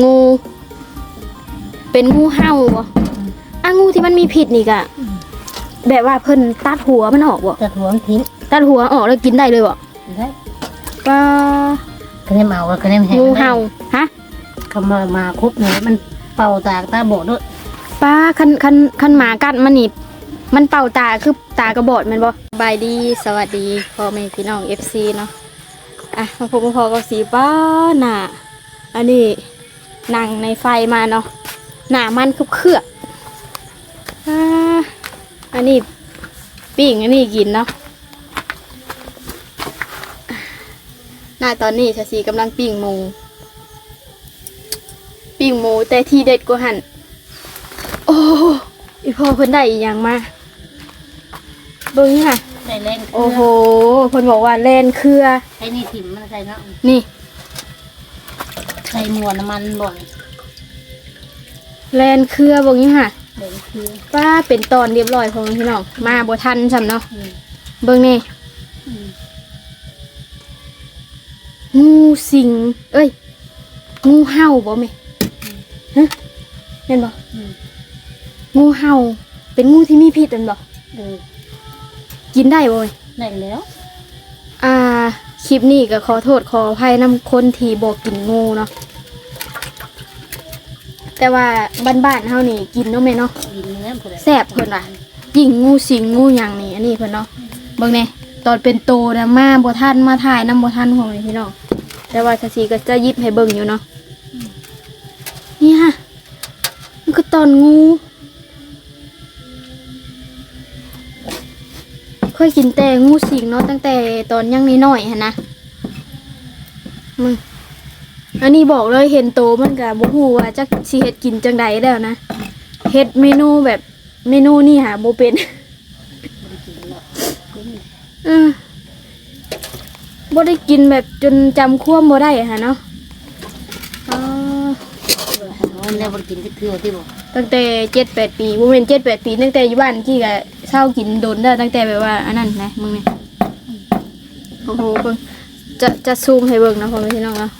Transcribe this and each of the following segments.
งู เป็นงูเห่าบ่อะงูที่มันมีพิษนี่กะแบบว่าเพิ่นตัดหัวมันออกบ่จะหัวมันทิ้งตัดหัวออกแล้วกินได้เลยบ่ได้ก็คะแนนเมากับคะแนนแห้งงูเห่าฮะคำมามาคุบเนี่ยมันเป่าตากตาบอดด้วยป้าคันคันคันหมากัดมันนี่มันเป่าตาคือตากระบอดแมันบ่บายดีสวัสดีพ่อแม่พี่น้อง FC เนาะอะมาพบกับพ่อก็สีป้าหน้าอันนี้ นั่งในไฟมาเนาะหน้ามันคือเครือกอ่าอันนี้ปิ้งอันนี้กินเนาะหน้าตอนนี้ชาซีกำลังปิ้งหมู ปิ้งหมูแต่ที่เด็ดกว่าหันโอ้อีพ่อเพิ่นได้อีหยังมาเบิ้งค่ะ ใส่เล่นโอ้โหเพิ่นบอกว่าแล่นเครือ ใช้นี่ถิ่มมันใส่เนาะนี่ ใส่หมวนน้ำมันบ่อยแล่นเครือเบิ่งนี่ค่ะเดี๋ยวคือป้าเป็นตอนเรียบร้อยพอพี่น้องมาบ่ทันซำเนาะอืมเบิ่งนี่อืมงูสิง เอ้ย งูเห่าบ่แม่ฮะเห็นบ่อืมงูเห่า เป็นงูที่มีพิษแม่นบ่เออกินได้บ่แม่ได้แล้วอ่า คลิปนี้ก็ขอโทษขออภัยนำคนที่บอกกินงูเนาะแต่ว่าบ้านๆเฮานี่กินเนาะแม่เนาะกินเนื้อผู้ใดแซ่บเพิ่นว่ะยิ่งงูสิงงูหยังนี่อันนี้เพิ่นเนาะเบิ่งแน่ตอนเป็นโตนะมาบ่ทันมาถ่ายนํบ่ทันของพี่น้องแต่ว่าชาซีก็จะหยิบให้เบิ่งอยู่เนาะนี่ฮะมันก็ตอนงู ยกินแต่งูสิงเนาะตั้งแต่ตอนยังน้อยๆหั่นนะมึงอันนี้บอกเลยเห็นโตมันก็บ่ฮู้ว่าจักสิเฮ็ดกินจังใดแล้วนะเฮ็ดเมนูแบบเมนูนี่หาบ่เป็นเออบ่ได้กินแบบจนจำความบ่ได้ค่ะเนาะอ๋อมันแล้วมันกินที่เทื่อที่บอกตั้งแต่เจ็ดแปดปีบ่แม่นเจ็ดแปดปีตั้งแต่อยู่บ้านกี้ก็ เช่ากินโดนได้วตั้งแต่แบบว่าอันนั้นนะมึงเนี่ยโอ้โหเบิ่งจะจะซูมให้เบิ่งนะพ่อแม่พี่น้องเนาะ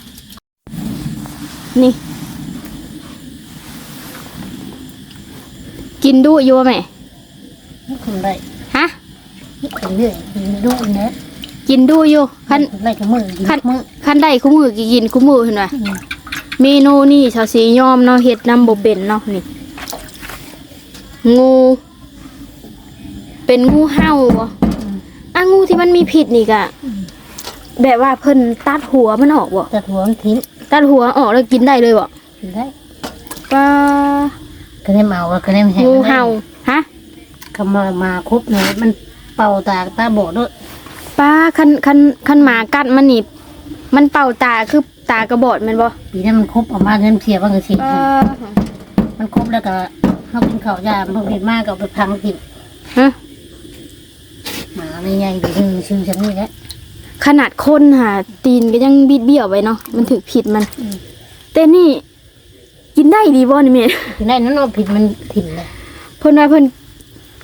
นี่กินดุอยู่บ่แม่นี่คนได้ฮะนี่คนเรื่อยกินดูเนื้อกินดุอยู่คันไล่กับมือกินคันมือคันได้คู่มือกินคู่มือเห็นป่ะอืมเมนูนี่ชาวสียอมเนาะเฮ็ดน้ำบ่เป็นเนาะนี่งู เป็นงูเห่าบ่อะงูที่มันมีพิษนี่กะแบบว่าเพิ่นตัดหัวมันออกบ่จะหัวมันทิ้งตัดหัวออกแล้วกินได้เลยบ่กินได้ก็คะแนนเมากับคะแนนแห้งงูเห่าฮะคำมามาคุบเนี่ยมันเป่าตากตาบอดด้วยป้าคันคันคันหมากัดมันนี่มันเป่าตาคือตากระบอดแม่นบ่ปีนี้มันคุบออกมาเงินเสียบ้างก็เสียป้ามันคุบแล้วก็เขากินข้าวยามเขากินมากก็เอาไปพังกินฮะ หมาไม่ใหญ่ดีคือชื่อฉันนี่แหละขนาดคนหาตีนก็ยังบิดเบี้ยวไว้เนาะมันถือผิดมัน แต่นี่ กินได้ดีบ่นี่แม่กินได้นั่นเอาผิดมันถิ่นเลยเพิ่นว่าเพิ่น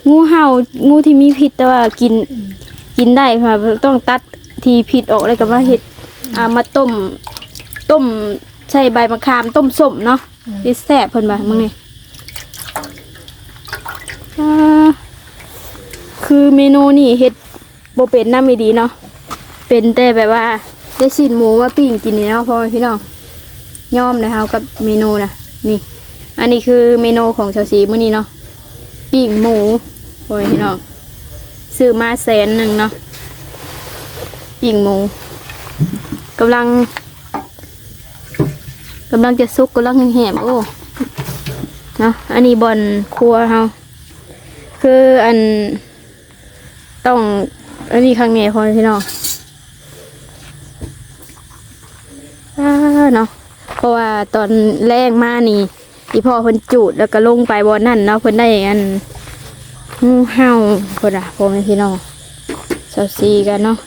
งูเห่างูที่มีพิษแต่ว่ากินกินได้ค่ะเพิ่นต้องตัดที่พิษออกแล้วก็มาเฮ็ดอ่ามาต้ม ต้มใส่ใบมะขามต้มส้มเนาะที่แซ่บเพิ่นว่ามึงนี่อ่าคือเมนูนี่เฮ็ด บ่เป็นน้ำไม่ดีเนาะเป็นแต่แบบว่าได้ชิ้นหมูว่าปิ้งกินนี่เนาะพ่อพี่น้องย่อมนะคะกับเมนูนะนี่ อันนี้คือเมนูของชาวสีมื้อนี้เนาะปิ้งหมูโอ้ยพี่น้องซื้อมาแสนหนึ่งเนาะปิ้งหมูกำลังกำลังจะซุกกำลังแหมโอ้เนาะอันนี้บอนครัวเฮาคืออันต้อง อันนี้ข้างในพอพี่น้องเนาะเพราะว่าตอนแรกมานี่อีพ่อเพิ่นจูดแล้วก็ลงไปบอนนั่นเนาะเพิ่นได้อันงูเห่าเพิ่นอะพ่อแม่พี่น้องเซาซีกันเนาะ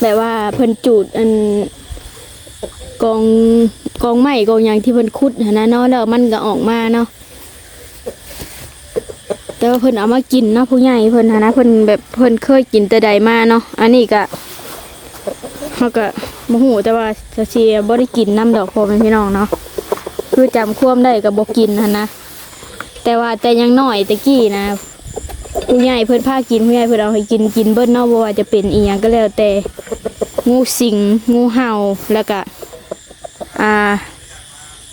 แบบว่าเพิ่นจูดอันกองกองไม้กองหยังที่เพิ่นขุดนะเนาะแล้วมันก็ออกมาเนาะ แต่ว่าเพิ่นเอามากินเนาะผู้ใหญ่เพิ่นนนะเพิ่นแบบเพิ่นเคยกินแต่ใดมาเนาะอันนี้ก็เขาก็โมโหแต่ว่าจะเชียบ่ได้กินน้ำดอกโพเป็นพี่น้องเนาะคือจำควมได้กับบ่กินนะนะแต่ว่าแต่ยังหน้อยตะกี้นะผู้ใหญ่เพิ่นพากินผู้ใหญ่เพิ่นเอาให้กินกินเบิ้เนาะบ่ว่าจะเป็นอีหยังก็แล้วแต่งูสิงงูเห่าแล้วก็อ่า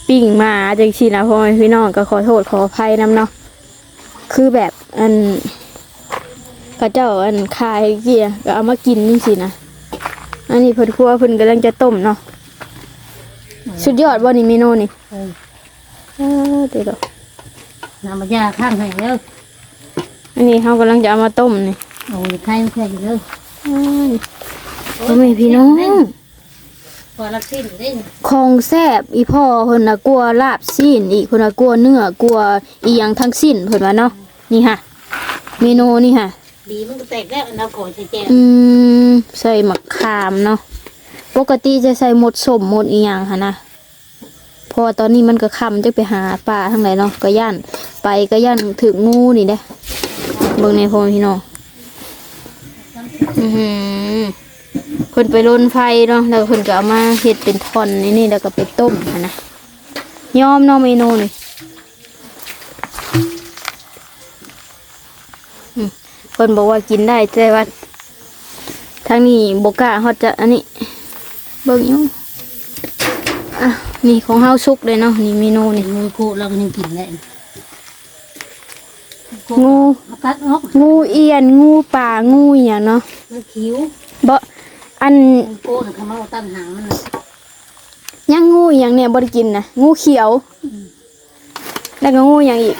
ปิ่งหมาจังซี่นะพ่อพี่น้องก็ขอโทษขออภัยนํเนาะ คือแบบอันพระเจ้าอันคายเกี่ยก็เอามากินนี่สินะอันนี้เพิ่นครัวเพิ่นกำลังจะต้มเนาะสุดยอดบ่นี่เมนูนี่เออเออเดี๋ยวก่อนน้ำมันยาข้างให้เด้ออันนี้เฮากำลังจะเอามาต้มนี่โอ้ยไข่มันแค่อยู่เด้ออ้ายพ่อแม่พี่น้อง พอรักสิ้นเด้อของแซ่บอีพ่อเพิ่นน่ะกลัวลาบซีนอีกเพิ่นน่ะกลัวเนื้อกลัวอีหยังทั้งสิ้นเพิ่นว่าเนาะนี่ค่ะ เมนูนี่ค่ะ ดีมันก็แตกแล้วเอาก่อนใส่แจวอืมใส่มะขามเนาะปกติจะใส่หมดสมหมดอีหยังค่ะนะเพอตอนนี้มันก็ค่ำจะไปหาปลาทั้งไหนเนาะก็ย่านไปก็ย่านถึงงูนี่เด้เบิ่งในพ่อแม่พี่น้องอือหือ เพิ่นไปลนไฟเนาะแล้วเพิ่นก็เอามาเฮ็ดเป็นท่อนนี่นี่แล้วก็ไปต้มค่ะนะยอมเนาะเมนูนี่อืมเพิ่นบอกว่ากินได้แต่ว่าทางนี้บกล้าฮอดจะอันนี้ เบิ่งอยู่อะนี่ของเฮาสุกเลยเนาะนี่เมนูนี่มือโคเราก็ยังกินได้งูมากัดออกงูเอียนงูป่างูอหย่างเนาะมันคิ้วบ่ อันมันโกนเขามาเอาตั้งหางมันน่ะยังงูอหย่างเนี่ยบ่ได้กินนะงูเขียว แล้วก็งูอหย่างอีก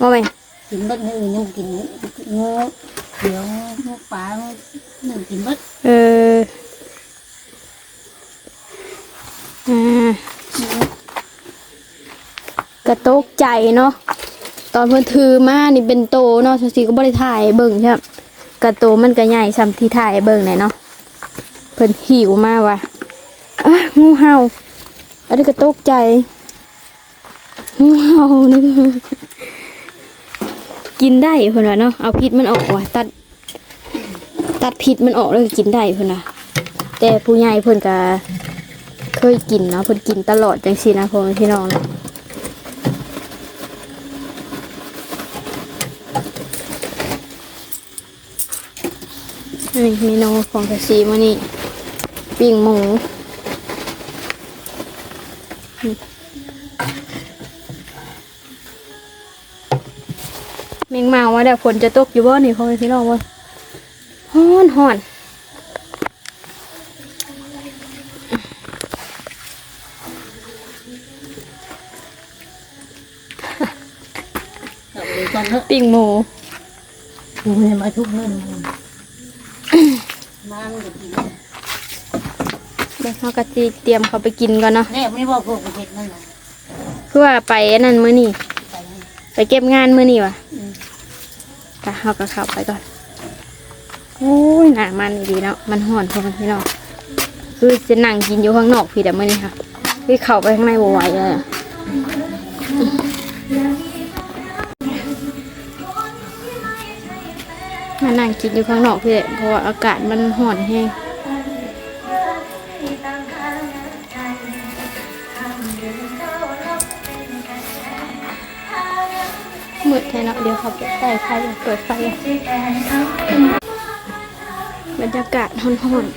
ว่าไหมกินเบิดให้อื่นยังกินงูเขียวงูปลาหนึ่งกินเบิดเอออ่ากระตกใจเนาะตอนเพิ่นถือมานี่เป็นโตเนาะสสีก็บ่ได้ถ่ายเบิ่งใช่ไหม กระโตมันก็ใหญ่ซ้ำที่ถ่ายเบิ่งเลยเนาะเพิ่นหิวมากว่ะอะงูเห่าอันนี้ก็ตกใจงูเห่านี่ก็กินได้เพิ่นว่าเนาะเอาพิษมันออกว่ะตัด ตัดพิษมันออกแล้วก็กินได้เพิ่นน่ะแต่ผู้ใหญ่เพิ่นก็เคยกินเนาะเพิ่นกินตลอดจังซี่นะพ่อพี่น้องเนาะ นนี้เมนูของกะซีมื้อนี้ปิ้งหมูนี่แมงเมาว่าเดี๋ยวฝนจะตกอยู่บ่นี่พ่อแม่พี่น้องว่าฮ้อนฮ้อนเอาไปก่อนเถอะปิ้งหมูกูเนี่ยมาทุกเงิน มามันก็กินเดี๋ยวเราก็สิเตรียมเขาไปกินก่อนเนาะแน่ไม่บอกพวกประเทศนั่นน่ะเพื่อไปอันนั้นมื้อนี้ไปนั่นไปเก็บงานมื้อนี้ว่ะอืมไปเราก็เข้าไปก่อนโอ้ยหนามันดีเนาะมันฮ้อนพอกันพี่น้องคือจะนั่งกินอยู่ข้างนอกพี่แต่มื้อนี้ค่ะคือเข้าไปข้างในบ่ไหวเลยอะ กินอยู่ข้างนอกพี่เพราะว่าอากาศมันฮ้อนแห้งมืดแท้เนาะเดี๋ยวเขาไปใส่ไฟเปิดไฟอะบรรยากาศร้อนๆ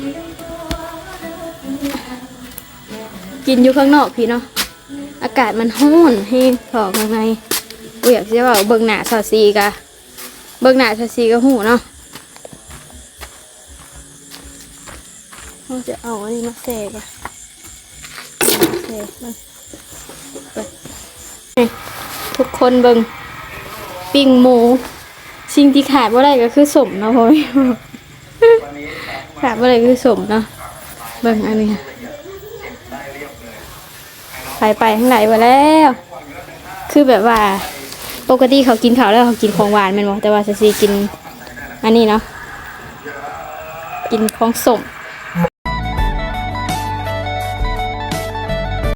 กินอยู่ข้างนอกพี่เนาะอากาศมันร้อนแห้งพอข้างในกูอยากจะว่าเบิ่งหน้าซอซีกะเบิ่งหน้าซอซีก็หูเนาะ เราจะเอาอันนี้มาเสกอะเสกมันไปทุกคนเบิ่งปิ้งหมู สิ่งที่ขาดว่าอะไรก็คือสมเนาะพ่อแม่ขาดว่าอะไรคือสมเนาะเบิ่งอันนี้ไปไปข้างในไปแล้ว คือแบบว่าปกติเขากินข้าวแล้วเขากินของหวานมันบอกแต่ว่าซาซีกิน อันนี้เนาะกินของสม